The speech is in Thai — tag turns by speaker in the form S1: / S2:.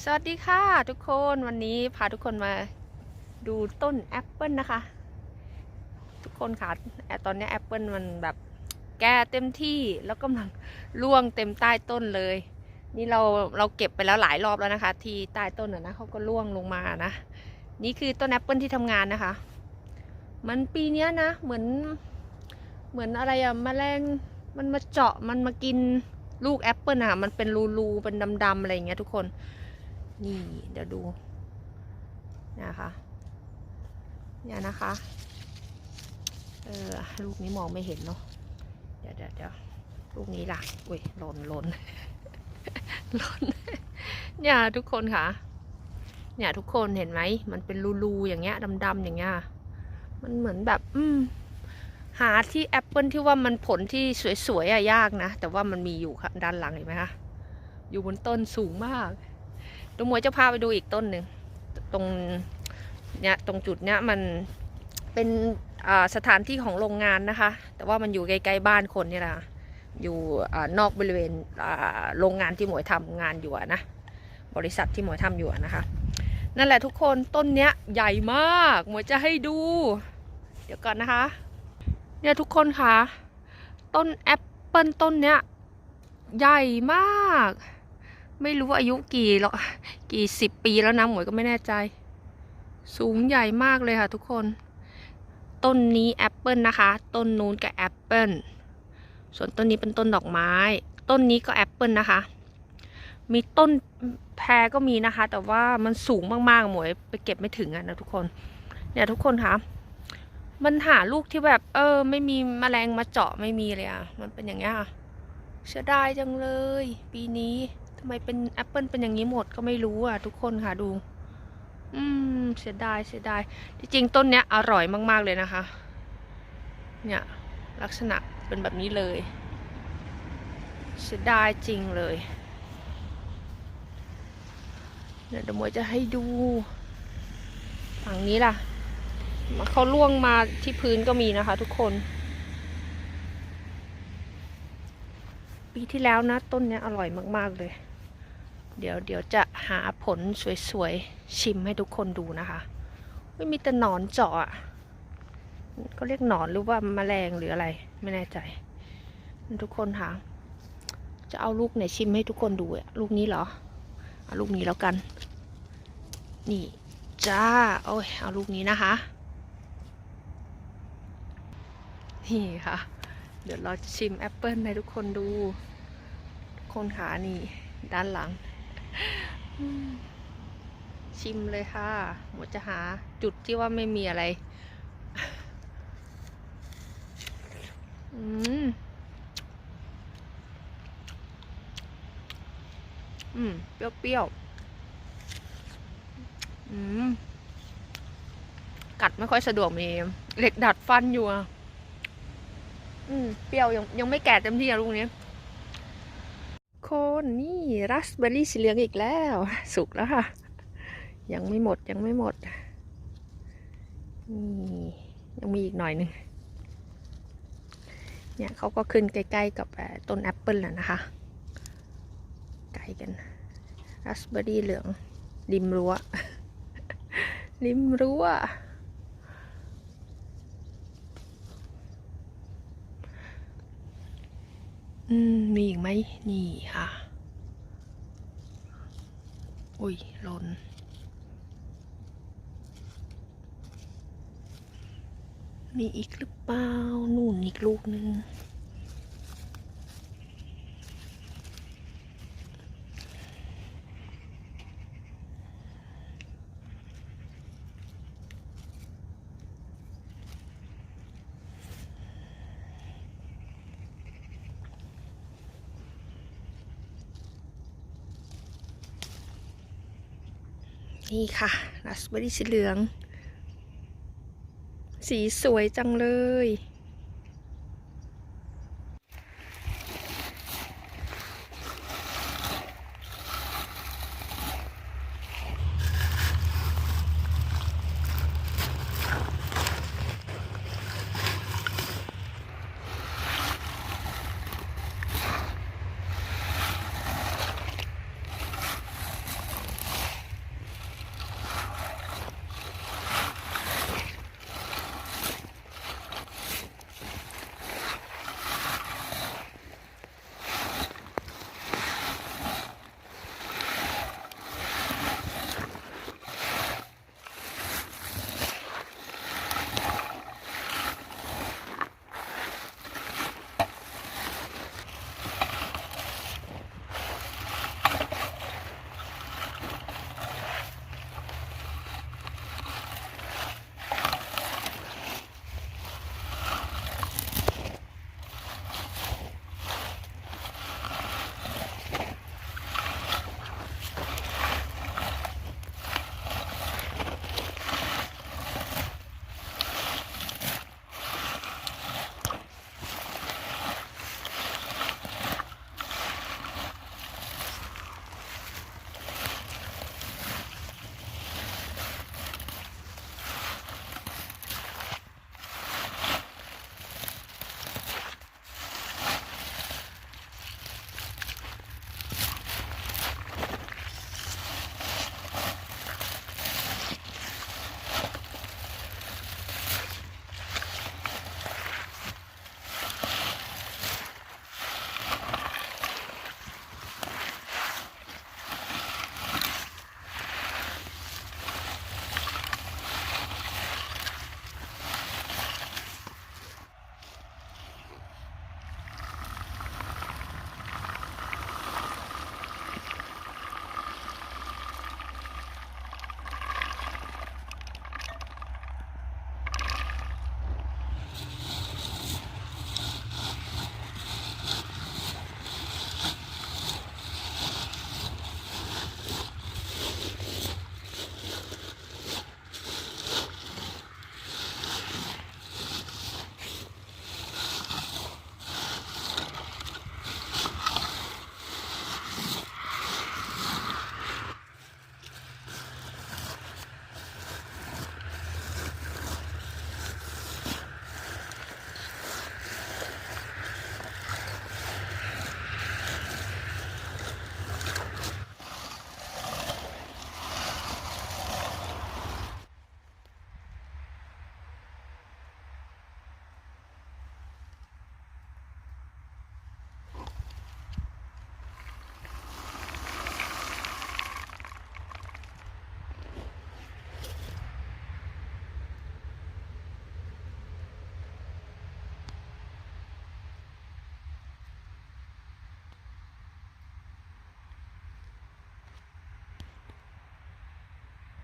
S1: สวัสดีค่ะทุกคนวันนี้พาทุกคนมาดูต้นแอปเปิลนะคะ ทุกคนค่ะแอตอนนี้แอปเปิลมันแบบแก่เต็มที่แล้วกำลังร่วงเต็มใต้ต้นเลย นี่เราเราเก็บไปแล้วหลายรอบแล้วนะคะ ที่ใต้ต้นอะนะเขาก็ร่วงลงมานะ นี่คือต้นแอปเปิลที่ทำงานนะคะ มันปีเนี้ยนะ เหมือนเหมือนอะไรอะแมลงมันมาเจาะมันมากินลูกแอปเปิลอะมันเป็นรูๆเป็นดำๆอะไรอย่างเงี้ยทุกคน นี่เดี๋ยวดูนะคะเนี่ยนะคะเออลูกนี้มองไม่เห็นเนาะเดี๋ยวเดี๋ยวเดี๋ยวลูกนี้ล่ะอุ้ยหล่นหล่นหล่นเนี่ยทุกคนค่ะ เนี่ยทุกคนเห็นไหมมันเป็นรูๆอย่างเงี้ยดำๆอย่างเงี้ยมันเหมือนแบบ อืมหาที่แอปเปิลที่ว่ามันผลที่สวยๆอะยากนะ แต่ว่ามันมีอยู่ค่ะด้านหลังเห็นไหมคะอยู่บนต้นสูงมาก ดูมวยจะพาไปดูอีกต้นหนึ่งตรงเนี้ยตรงจุดเนี้ยมันเป็นสถานที่ของโรงงานนะคะ แต่ว่ามันอยู่ใกล้ๆบ้านคนนี่แหละอยู่อนอกบริเวณโรงงานที่หมวยทำงานอยู่นะบริษัทที่หมวยทำอยู่นะคะ นั่นแหละทุกคนต้นเนี้ยใหญ่มากหมวยจะให้ดู เดี๋ยวก่อนนะคะ เนี่ยทุกคนค่ะ ต้นแอปเปิลต้นเนี้ยใหญ่มาก ไม่รู้อายุกี่หรอกกี่สิบปีแล้วนะหมวยก็ไม่แน่ใจ สูงใหญ่มากเลยค่ะทุกคน ต้นนี้แอปเปิลนะคะ ต้นนู้นก็แอปเปิลส่วนต้นนี้เป็นต้นดอกไม้ ต้นนี้ก็แอปเปิลนะคะ มีต้นแพรก็มีนะคะ แต่ว่ามันสูงมากๆหมวยไปเก็บไม่ถึงอะนะทุกคน เนี่ยทุกคนคะมันหาลูกที่แบบ เออ ไม่มีแมลงมาเจาะไม่มีเลยอะมันเป็นอย่างเงี้ยค่ะเสียดายจังเลย ปีนี้ ทำไมเป็นแอปเปิลเป็นอย่างนี้หมดก็ไม่รู้อะทุกคนค่ะดู อืมเสียดายเสียดายที่จริงต้นเนี้ยอร่อยมาก ๆ เลยนะคะ เนี่ยลักษณะเป็นแบบนี้เลย เสียดายจริงเลยเดี๋ยวมวยจะให้ดูฝั่งนี้ล่ะมันเขาล่วงมาที่พื้นก็มีนะคะ ทุกคน ปีที่แล้วนะ ต้นนี้อร่อยมาก ๆ เลย เดี๋ยวเดี๋ยวจะหาผลสวยๆ ชิมให้ทุกคนดูนะคะ ไม่มีแต่หนอนเจาะก็เรียกหนอนหรือว่าแมลงหรืออะไร ไม่แน่ใจ ทุกคนค่ะ จะเอาลูกไหนชิมให้ทุกคนดูอะลูกนี้เหรอเอาลูกนี้แล้วกัน นี่จ้าโอ้ยเอาลูกนี้นะคะ นี่ค่ะ เดี๋ยวเราจะชิมแอปเปิลให้ทุกคนดู ทุกคนขานี่ด้านหลัง ชิมเลยค่ะ หมดจะหาจุดที่ว่าไม่มีอะไร อืม อืม เปรี้ยวๆ อืม กัดไม่ค่อยสะดวกมีเหล็กดัดฟันอยู่อะ อืม เปรี้ยวยังยังไม่แก่เต็มที่อะลูกนี้ คนนี่ราสเบอร์รี่สีเหลืองอีกแล้ว สุกแล้วค่ะ ยังไม่หมดยังไม่หมดนี่ยังมีอีกหน่อยหนึ่งเนี่ยเขาก็ขึ้นใกล้ๆกับต้นแอปเปิลแล้วนะคะใกล้กันราสเบอร์รี่เหลืองริมรั้วริมรั้ว อืม มีอีกไหมนี่ค่ะ อุ้ยหล่นมีอีกหรือเปล่า นู่นอีกลูกหนึ่ง นี่ค่ะราสเบอร์รี่สีเหลือง สีสวยจังเลย